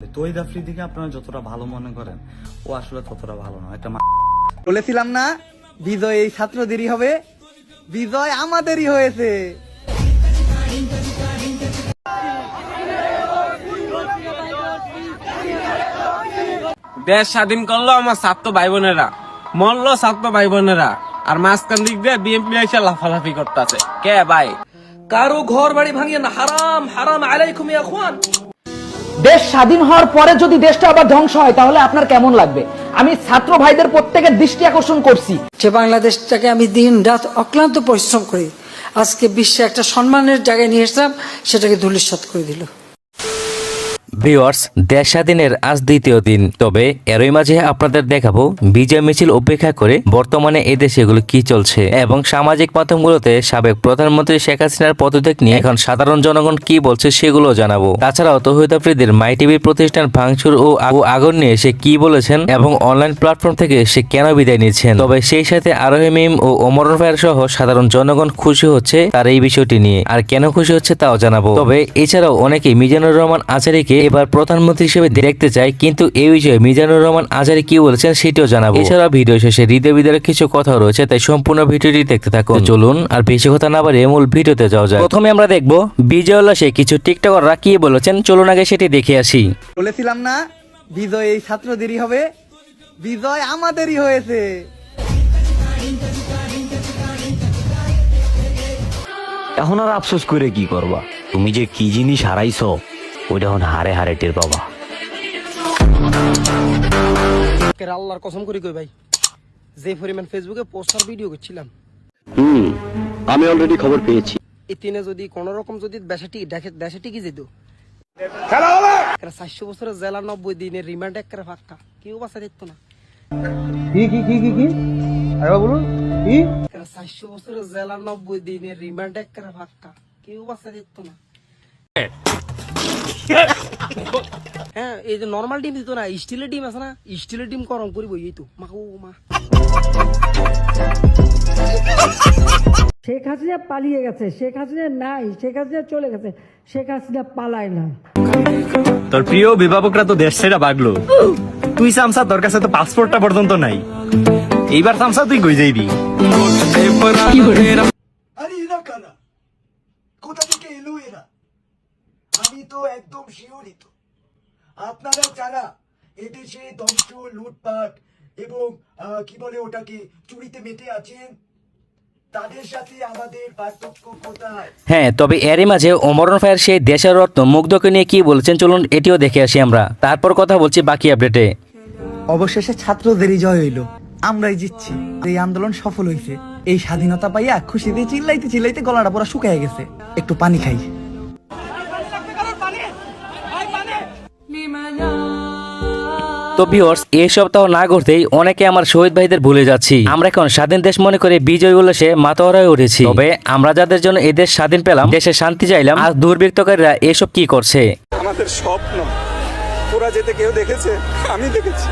তহিদ আফ্রিদিকে আপনারা যতটা ভালো মনে করেন ও আসলে ততটা ভালো না। একটা বলেছিলাম না বিজয় এই ছাত্রদেরই হবে? বিজয় আমাদেরই হয়েছে। দেশ স্বাধীন করল আমার ছাত্র ভাই বোনেরা মরলো ছাত্র ভাই বোনেরা আর মাঝখান দিক দিয়ে বিএনপি এসে লাফালাফি করতেছে। কে ভাই? কারও ঘর বাড়ি ভাঙিয়ে না হারাম হারাম আলাইকুম ইয়া দেশ স্বাধীন হওয়ার পরে যদি দেশটা আবার ধ্বংস হয়, তাহলে আপনার কেমন লাগবে? আমি ছাত্র ভাইদের প্রত্যেকের দৃষ্টি আকর্ষণ করছি। যে বাংলাদেশটাকে আমি দিন রাত অক্লান্ত পরিশ্রম করি, আজকে বিশ্বে একটা সম্মানের জায়গায় নিয়ে এসলাম, সেটাকে ধুলিস করে দিল। ভিওয়ার্স দেশ স্বাধীনের আজ দ্বিতীয় দিন। তবে এরই মাঝে আপনাদের দেখাবো বিজয় মিছিল উপেক্ষা করে বর্তমানে এই দেশে এগুলো কি চলছে এবং সামাজিক মাধ্যমগুলোতে সাবেক প্রধানমন্ত্রী শেখ হাসিনার পদত্যাগ নিয়ে এখন সাধারণ জনগণ কি বলছে সেগুলো জানাব। তাছাড়াও তহিদ আফ্রিদির মাই টিভির প্রতিষ্ঠান ভাঙচুর ও আগ- ও আগুন নিয়ে সে কি বলেছেন এবং অনলাইন প্ল্যাটফর্ম থেকে সে কেন বিদায় নিচ্ছেন তবে সেই সাথে আরোহী মিম ও ওমরন ফায়ার সহ সাধারণ জনগণ খুশি হচ্ছে তার এই বিষয়টি নিয়ে। আর কেন খুশি হচ্ছে তাও জানাব। তবে এছাড়াও অনেকেই মিজানুর রহমান আচারিকে এবার প্রধানমন্ত্রী হিসেবে দেখতে চায় কিন্তু এই বিষয়ে মিজানুর রহমান আচারি কি বলেছেন সেটিও জানাব। এছাড়া ভিডিও শেষে হৃদয় বিদারের কিছু কথা রয়েছে তাই সম্পূর্ণ ভিডিওটি দেখতে থাকুন। চলুন আর বেশি কথা না বাড়িয়ে মূল ভিডিওতে যাওয়া যায় প্রথমে আমরা দেখব বিজয় উল্লাসে কিছু টিকটকাররা কি বলেছেন চলুন আগে সেটি দেখে আসি। বলেছিলাম না বিজয় এই ছাত্রদেরই হবে? বিজয় আমাদেরই হয়েছে। এখন আর আফসোস করে কি করবা? তুমি যে কি জিনিস হারাইছ ওইটা এখন হারে হারে টের পাবা। আল্লাহর কসম করি কই ভাই যে পরিমাণ ফেসবুকে পোস্টার ভিডিও করছিলাম হুম আমি অলরেডি খবর পেয়েছি। এই যদি কোন রকম যদি দেশে দেখে দেশে টিকে যেত? এরা চারশো বছরের জেলা নব্বই দিনের রিমান্ড একটা ফাঁকা। কেউ বাসা দেখতো না। কি কি কি কি কি? আরেবা বলুন কি? এরা চারশো বছরের জেলা নব্বই দিনের রিমান্ড একটা ফাঁকা। কেউ বাসা দেখতো না। হ্যাঁ এই যে নর্মাল ডিম দিত না স্টিলের ডিম আছে না স্টিলের ডিম গরম এই তো মা মা। শেখ হাসিনা পালিয়ে গেছে শেখ হাসিনা নাই শেখ হাসিনা চলে গেছে শেখ হাসিনা পালায় না। তোর প্রিয় অভিভাবকরা তো দেশ ছেড়ে বাগলো। তুই সামসা তোর কাছে তো পাসপোর্টটা পর্যন্ত নাই। এইবার সামসা তুই কই যাইবি আরে এরা কারা কোথা থেকে এলো এরা আমি তো একদম শিহরিত। আপনারা যারা এদেশে ধ্বংস লুটপাট এবং কি বলে ওটাকে চুরিতে মেতে আছেন তাদের সাথে আমাদের পার্থক্য কোথায়? হ্যাঁ তবে এরই মাঝে অমরণ ফায়ার সেই দেশের রত্ন মুগ্ধকে নিয়ে কি বলছেন চলুন এটিও দেখে আসি আমরা। তারপর কথা বলছি বাকি আপডেটে। অবশেষে ছাত্রদেরই জয় হইল। আমরাই জিতছি। এই আন্দোলন সফল হয়েছে এই স্বাধীনতা পাইয়া খুশিতে চিল্লাইতে চিল্লাইতে গলাটা পুরো শুকায় গেছে। একটু পানি খাই। তো ভিউয়ার্স এই সপ্তাহ না ঘটতেই অনেকে আমার শহীদ ভাইদের ভুলে যাচ্ছি। আমরা এখন স্বাধীন দেশ মনে করে বিজয় উল্লাসে মাতোয়ারা হয়ে উঠেছি। তবে আমরা যাদের জন্য এই দেশ স্বাধীন পেলাম দেশে শান্তি চাইলাম আর দুর্বৃত্তকারীরা এসব কি করছে? আমাদের স্বপ্ন তোরা যেতে কেউ দেখেছে? আমি দেখেছি।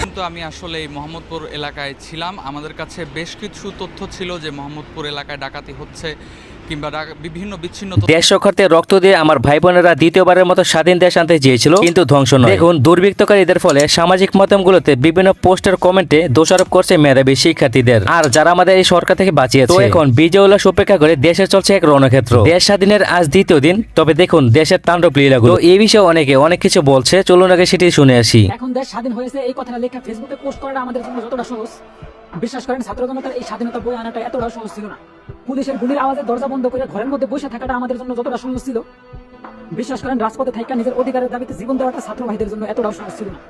কিন্তু আমি আসলে এই মোহাম্মদপুর এলাকায় ছিলাম। আমাদের কাছে বেশ কিছু তথ্য ছিল যে মোহাম্মদপুর এলাকায় ডাকাতি হচ্ছে। কিংবা বিভিন্ন বিচ্ছিন্ন দেশ রক্ষার্থে রক্ত দিয়ে আমার ভাই বোনেরা দ্বিতীয়বারের মতো স্বাধীন দেশ আনতে চেয়েছিল কিন্তু ধ্বংস নয়। দেখুন দুর্বৃত্তকারীদের ফলে সামাজিক মাধ্যমগুলোতে বিভিন্ন পোস্টার কমেন্টে দোষারোপ করছে মেধাবী শিক্ষার্থীদের। আর যারা আমাদের এই সরকার থেকে বাঁচিয়েছে। তো এখন বিজয় উল্লাস উপেক্ষা করে দেশে চলছে এক রণক্ষেত্র। দেশ স্বাধীনের আজ দ্বিতীয় দিন তবে দেখুন দেশের তাণ্ডব লীলাগুলো। তো এই বিষয়ে অনেকে অনেক কিছু বলছে চলুন আগে সেটি শুনে আসি। এখন দেশ স্বাধীন হয়েছে এই কথাটা লেখা ফেসবুকে পোস্ট করাটা আমাদের জন্য যতটা সহজ। বিশ্বাস করেন ছাত্র জনতার এই স্বাধীনতা বই আনাটা এতটা সহজ ছিল না। পুলিশের গুলির আওয়াজে দরজা বন্ধ করে ঘরের মধ্যে বসে থাকাটা আমাদের জন্য যতটা সহজ ছিল, বিশ্বাস করেন, রাজপথে থাকা নিজের অধিকারের দাবিতে জীবন দেওয়াটা ছাত্র ভাইদের জন্য এতটা সহজ ছিল না।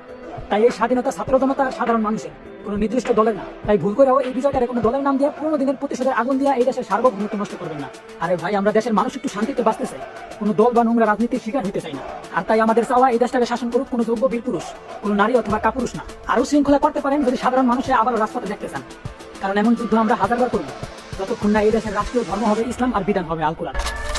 তাই এই স্বাধীনতা ছাত্র জনতা সাধারণ মানুষের কোনো নির্দিষ্ট দলের না। তাই ভুল করেও এই বিজয়টারে কোনো দলের নাম দিয়ে পুরোনো দিনের প্রতিশোধের আগুন দিয়ে এই দেশের সার্বভৌমত্ব নষ্ট করবেন না। আরে ভাই, আমরা দেশের মানুষ একটু শান্তিতে বাঁচতে চাই কোনো দল বা নোংরা রাজনীতির শিকার হতে চাই না। আর তাই আমাদের চাওয়া এই দেশটাকে শাসন করুক কোনো যোগ্য বীর পুরুষ, কোনো নারী অথবা কাপুরুষ না। আরও শৃঙ্খলা করতে পারেন যদি সাধারণ মানুষের আবারও রাজপথে দেখতে চান। কারণ এমন যুদ্ধ আমরা হাজারবার করব। যতক্ষণ না এই দেশের রাষ্ট্রীয় ধর্ম হবে ইসলাম আর বিধান হবে আল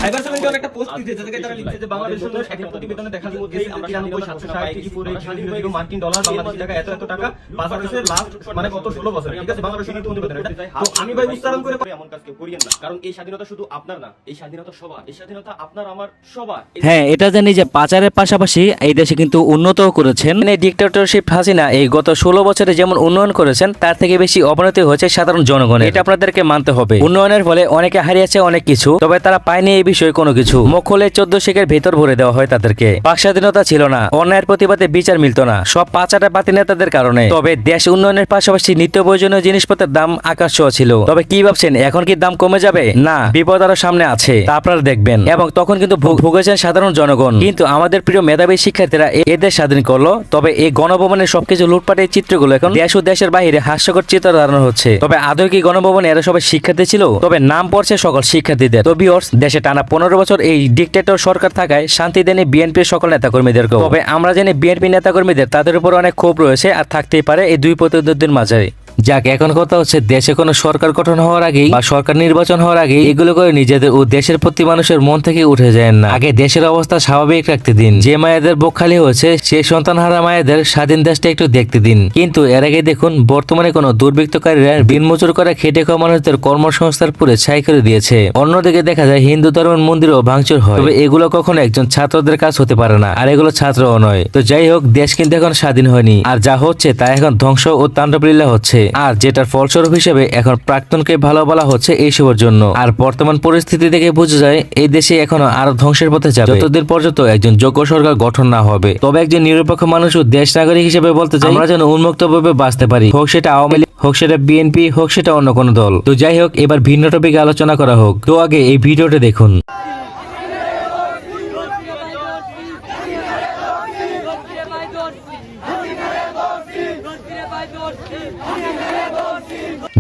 সাইবার সেভেনকে অনেকটা পোস্ট দিতে যেটাকে তারা লিখছে যে বাংলাদেশ জন্য স্বাধীন প্রতিবেদনে দেখা গেছে আমরা তিরানব্বই সাতশো ষাট কেজি করে স্বাধীন মার্কিন ডলার বাংলাদেশি টাকা এত এত টাকা বাজার হয়েছে লাস্ট মানে গত ষোলো বছর ঠিক আছে? বাংলাদেশের নীতি প্রতিবেদন তো আমি ভাই উচ্চারণ করে এমন কাজ কেউ করিয়েন না কারণ এই স্বাধীনতা শুধু আপনার না এই স্বাধীনতা সবার এই স্বাধীনতা আপনার আমার সবার। হ্যাঁ এটা জানি যে পাচারের পাশাপাশি এই দেশে কিন্তু উন্নতও করেছেন। এই ডিক্টেটরশিপ হাসিনা এই গত ষোলো বছরে যেমন উন্নয়ন করেছেন তার থেকে বেশি অবনতি হয়েছে সাধারণ জনগণের। এটা আপনাদেরকে মানতে হবে। উন্নয়নের ফলে অনেকে হারিয়েছে অনেক কিছু তবে তারা পায়নি এই বিষয়ে কোনো কিছু। মুখ চোদ্দ শেখের ভেতর ভরে দেওয়া হয় তাদেরকে। বাক স্বাধীনতা ছিল না। অন্যায়ের প্রতিবাদে বিচার মিলত না। সব পাচাটা পাতি নেতাদের কারণে। তবে দেশ উন্নয়নের পাশাপাশি নিত্য প্রয়োজনীয় জিনিসপত্রের দাম আকাশ ছিল। তবে কি ভাবছেন, এখন কি দাম কমে যাবে? না, বিপদ আরও সামনে আছে। তা আপনারা দেখবেন। এবং তখন কিন্তু ভুগেছেন সাধারণ জনগণ। কিন্তু আমাদের প্রিয় মেধাবী শিক্ষার্থীরা এদের স্বাধীন করল। তবে এই গণভবনের সবকিছু লুটপাটের চিত্রগুলো এখন দেশ ও দেশের বাইরে হাস্যকর চিত্র ধারণ হচ্ছে। তবে আদৌ কি গণভবনে এরা সবাই শিক্ষার্থী ছিল? তবে নাম পড়ছে সকল শিক্ষার্থীদের। তো ভিউয়ার্স দেশে টানা পনেরো বছর এই ডিক্টেটর সরকার থাকায় শান্তি দেনে বিএনপির সকল নেতাকর্মীদেরকে তবে আমরা জানি বিএনপি নেতাকর্মীদের তাদের উপর অনেক ক্ষোভ রয়েছে আর থাকতেই পারে এই দুই প্রতিদ্বন্দ্বীর মাঝে যাক, এখন কথা হচ্ছে দেশে কোনো সরকার গঠন হওয়ার আগেই বা সরকার নির্বাচন হওয়ার আগেই এগুলো করে নিজেদের ও দেশের প্রতি মানুষের মন থেকে উঠে যায় না। আগে দেশের অবস্থা স্বাভাবিক রাখতে দিন। যে মায়েদের বুক খালি হয়েছে, সেই সন্তান হারা মায়েদের স্বাধীন দেশটা একটু দেখতে দিন। কিন্তু এর আগে দেখুন, বর্তমানে কোনো দুর্বৃত্তকারীরা দিনমজুর করে খেটে খাওয়া মানুষদের কর্মসংস্থার পুরে ছাই করে দিয়েছে। অন্যদিকে দেখা যায়, হিন্দু ধর্মের মন্দিরও ভাঙচুর হয়। তবে এগুলো কখনো একজন ছাত্রদের কাজ হতে পারে না। আর এগুলো ছাত্রও নয়। তো যাই হোক, দেশ কিন্তু এখন স্বাধীন হয়নি। আর যা হচ্ছে তা এখন ধ্বংস ও তাণ্ডবলীলা হচ্ছে। আর যেটার ফলস্বরূপ হিসেবে এখন প্রাক্তনকে ভালো বলা হচ্ছে এইসবের জন্য। আর বর্তমান পরিস্থিতি থেকে বোঝা যায়, এই দেশে এখনও আরও ধ্বংসের পথে যাবে। যতদিন পর্যন্ত একজন যোগ্য সরকার গঠন না হবে, তবে একজন নিরপেক্ষ মানুষ ও দেশ নাগরিক হিসেবে বলতে চাই, আমরা যেন উন্মুক্ত ভাবে বাঁচতে পারি। হোক সেটা আওয়ামী লীগ, হোক সেটা বিএনপি, হোক সেটা অন্য কোনো দল। তো যাই হোক, এবার ভিন্ন টপিকে আলোচনা করা হোক। তো আগে এই ভিডিওটা দেখুন।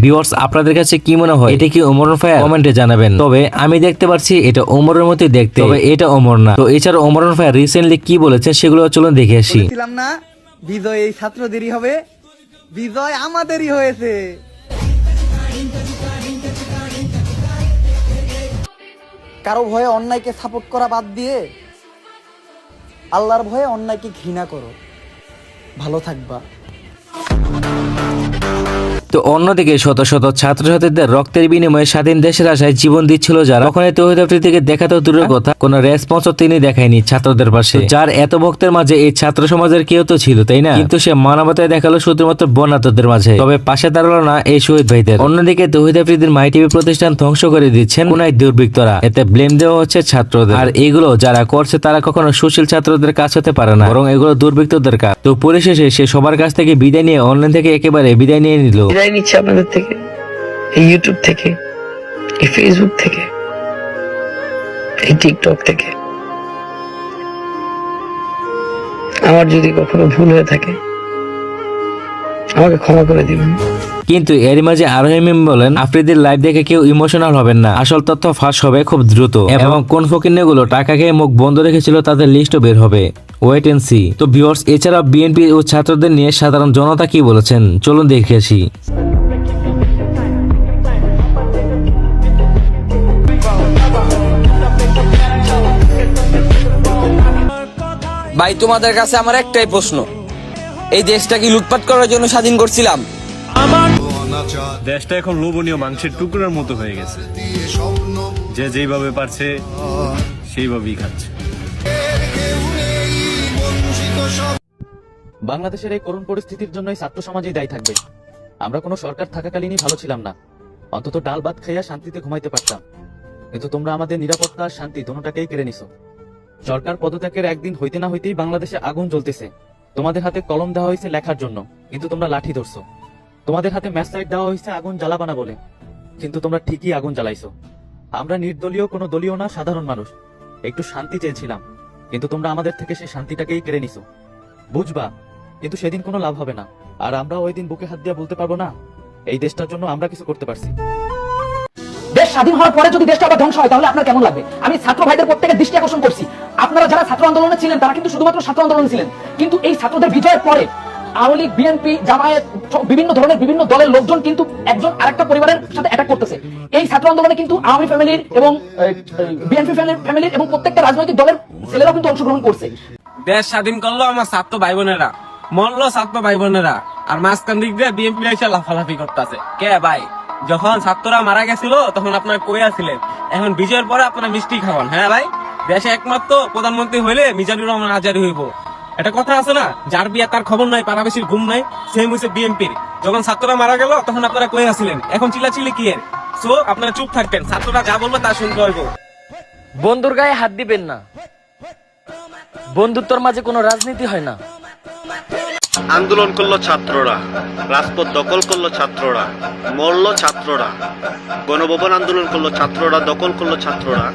ভিউয়ার্স আপনাদের কাছে কি মনে হয়? এটা কি ওমর ফায়ার? কমেন্টে জানাবেন। তবে আমি দেখতে পাচ্ছি এটা ওমরের মতোই দেখতে। তবে এটা ওমর না। তো এছাড়া ওমর ফায়ার রিসেন্টলি কি বলেছে সেগুলো চলুন দেখে আসি। বলেছিলাম না, বিজয় এই ছাত্রদেরই হবে। বিজয় আমাদেরই হয়েছে। কারও ভয়ে অন্যায়কে সাপোর্ট করা বাদ দিয়ে আল্লাহর ভয়ে অন্যায়কে ঘৃণা করো। ভালো থাকবা। তো অন্যদিকে শত শত ছাত্রছাত্রীদের রক্তের বিনিময়ে স্বাধীন দেশের আশায় জীবন দিচ্ছিল যারা। এই তৌহিদ আফ্রিদিকে দেখা তো দূরের কথা কোনো রেসপন্সও তিনি দেখায়নি ছাত্রদের পাশে। যার এত ভক্তের মাঝে এই ছাত্র সমাজের কেউ তো ছিল তাই না? কিন্তু সে মানবতায় দেখাল শুধুমাত্র বন্যাতদের মাঝে। তবে পাশে দাঁড়াল না এই শহীদ ভাইদের। অন্যদিকে তৌহিদ আফ্রিদির মাই টিভি প্রতিষ্ঠান ধ্বংস করে দিচ্ছেন কোন এক দুর্বৃত্তরা। এতে ব্লেম দেওয়া হচ্ছে ছাত্রদের। আর এগুলো যারা করছে তারা কখনো সুশীল ছাত্রদের কাজ হতে পারে না বরং এগুলো দুর্বৃত্তদের কাজ। তো পরিশেষে সে সবার কাছ থেকে বিদায় নিয়ে অনলাইন থেকে একেবারে বিদায় নিয়ে নিল। বিদায় নিচ্ছে আপনাদের থেকে, এই ইউটিউব থেকে, এই ফেসবুক থেকে, এই টিকটক থেকে। আমার যদি কখনো ভুল হয়ে থাকে, আমাকে ক্ষমা করে দিবেন। কিন্তু এর মাঝে আরও এমএম বলেন, আফ্রিদির লাইভ দেখে কেউ ইমোশনাল হবেন না। আসল তথ্য ফাঁস হবে খুব দ্রুত এবং কোন ফকিরগুলো টাকা খেয়ে মুখ বন্ধ রেখেছিল তাদের লিস্টও বের হবে। ওয়েট এন্ড সি তো ভিউয়ার্স এছাড়া বিএনপি ও ছাত্রদের নিয়ে সাধারণ জনতা কি বলেছেন? চলুন দেখে আসি। ভাই তোমাদের কাছে আমার একটাই প্রশ্ন। এই দেশটা কি লুটপাট করার জন্য স্বাধীন করছিলাম? দেশটা এখন লোভনীয় মাংসের টুকরোর মতো হয়ে গেছে। যে যেইভাবে পারছে সেইভাবেই খাচ্ছে। বাংলাদেশের এই করুণ পরিস্থিতির জন্যই ছাত্র সমাজই দায়ী থাকবে। আমরা কোনো সরকার থাকাকালীনই ভালো ছিলাম না। অন্তত ডাল ভাত খাইয়া শান্তিতে ঘুমাইতে পারতাম। কিন্তু তোমরা আমাদের নিরাপত্তা আর শান্তি দুটাকেই কেড়ে নিছো। সরকার পদত্যাগের একদিন হইতে না হইতেই বাংলাদেশে আগুন জ্বলতেছে। তোমাদের হাতে কলম দেওয়া হয়েছে লেখার জন্য, কিন্তু তোমরা লাঠি ধরছো। তোমাদের হাতে ম্যাসাইট দেওয়া হয়েছে আগুন জ্বালাবানা বলে। কিন্তু তোমরা ঠিকই আগুন জ্বালাইছো। আমরা নির্দলীয় কোনো দলীয় না, সাধারণ মানুষ। একটু শান্তি চেয়েছিলাম। কিন্তু তোমরা আমাদের থেকে সেই শান্তিটাকেই কেড়ে নিছো। বুঝবা, কিন্তু সেদিন কোনো লাভ হবে না। আর আমরা ওই দিন বুকে হাত দিয়ে বলতে পারব না, এই দেশটার জন্য আমরা কিছু করতে পারছি। দেশ স্বাধীন হওয়ার পরে যদি দেশটা আবার ধ্বংস হয়, তাহলে আপনার কেমন লাগবে? আমি ছাত্র ভাইদের প্রত্যেকের দৃষ্টি আকর্ষণ করছি। আপনারা যারা ছাত্র আন্দোলনে ছিলেন, তারা কিন্তু শুধুমাত্র ছাত্র আন্দোলনে ছিলেন। কিন্তু এই ছাত্রদের বিজয়ের পরে আওয়ামী লীগ, বিএনপি, জামায়াত বিভিন্ন ধরনের বিভিন্ন দলের লোকজন কিন্তু একজন আরেকটা পরিবারের সাথে অ্যাটাক করতেছে। এই ছাত্র আন্দোলনে কিন্তু আওয়ামী ফ্যামিলির এবং বিএনপি ফ্যামিলির এবং প্রত্যেকটা রাজনৈতিক দলের ছেলেরাও কিন্তু অংশগ্রহণ করছে। দেশ স্বাধীন করল আমার ছাত্র ভাই বোনেরা মরলো ছাত্র ভাই বোনেরা আর মাঝখান দিক দিয়ে বিএনপি এসে লাফালাফি করতেছে। কে ভাই? যখন ছাত্ররা মারা গেছিল, তখন আপনার কই আছিলেন? এখন বিজয়ের পরে আপনারা মিষ্টি খাওয়ান হ্যাঁ ভাই? দেশে একমাত্র প্রধানমন্ত্রী হইলে মিজানুর রহমান আজারি হইব। এটা কথা আছে না? যার বিয়ে তার খবর নাই পাড়াবেশির ঘুম নাই সেম হয়েছে বিএনপির যখন ছাত্ররা মারা গেল, তখন আপনারা কয়ে আসলেন এখন চিল্লাচিল্লি কি এর? সো আপনারা চুপ থাকবেন, ছাত্ররা যা বলবে তা শুনতে হইব। বন্ধুর গায়ে হাত দিবেন না। বন্ধুত্বর মাঝে কোনো রাজনীতি হয় না। আন্দোলন করল ছাত্ররা, রাজপথ দখল করল ছাত্ররা, মরলো ছাত্ররা, গণভবন আন্দোলন করল ছাত্ররা, দখল করল ছাত্ররা,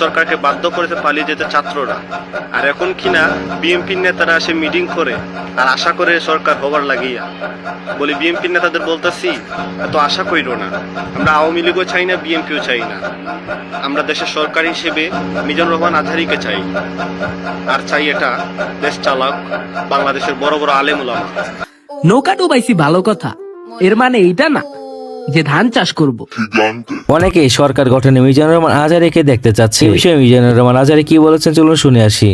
সরকারকে বাধ্য করেছে পালিয়ে যেতে ছাত্ররা। আর এখন কিনা বিএনপির নেতারা এসে মিটিং করে, আর আশা করে সরকার হবার লাগিয়া। বলি, বিএনপির নেতাদের বলতেছি, এত আশা করিল না। আমরা আওয়ামী লীগও চাই না, বিএনপিও চাই না। আমরা দেশের সরকার হিসেবে মিজানুর রহমান আজহারিকে চাই। আর চাই এটা দেশ চালাক, বাংলাদেশের বড় বড় আলেম উলামা নৌকা ডুবাইছি ভালো কথা। এর মানে এইটা না যে ধান চাষ করব। অনেকেই সরকার গঠনে মিজানুর রহমান আজারিকে দেখতে চাচ্ছে। এই বিষয়ে মিজানুর রহমান আজারি কি বলেছেন চলুন শুনে আসি।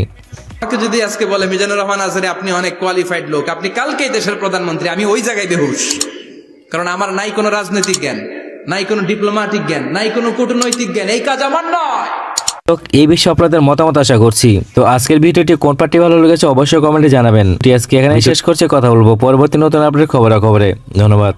আমাকে যদি আজকে বলে মিজানুর রহমান আপনি অনেক কোয়ালিফাইড লোক। আপনি কালকেই দেশের প্রধানমন্ত্রী। আমি ওই জায়গায় বেহুশ। কারণ আমার নাই কোনো রাজনৈতিক জ্ঞান নাই কোনো ডিপ্লোম্যাটিক জ্ঞান নাই কোনো কূটনৈতিক জ্ঞান। এই কাজ আমার নয়। এই বিষয়ে আপনাদের মতামত আশা করছি। তো আজকের ভিডিওটি কোন পার্টি ভালো লেগেছে অবশ্যই কমেন্টে জানাবেন। আজকে এখানে শেষ করছে কথা বলব পরবর্তী নতুন আপডেট খবরাখবরে। ধন্যবাদ।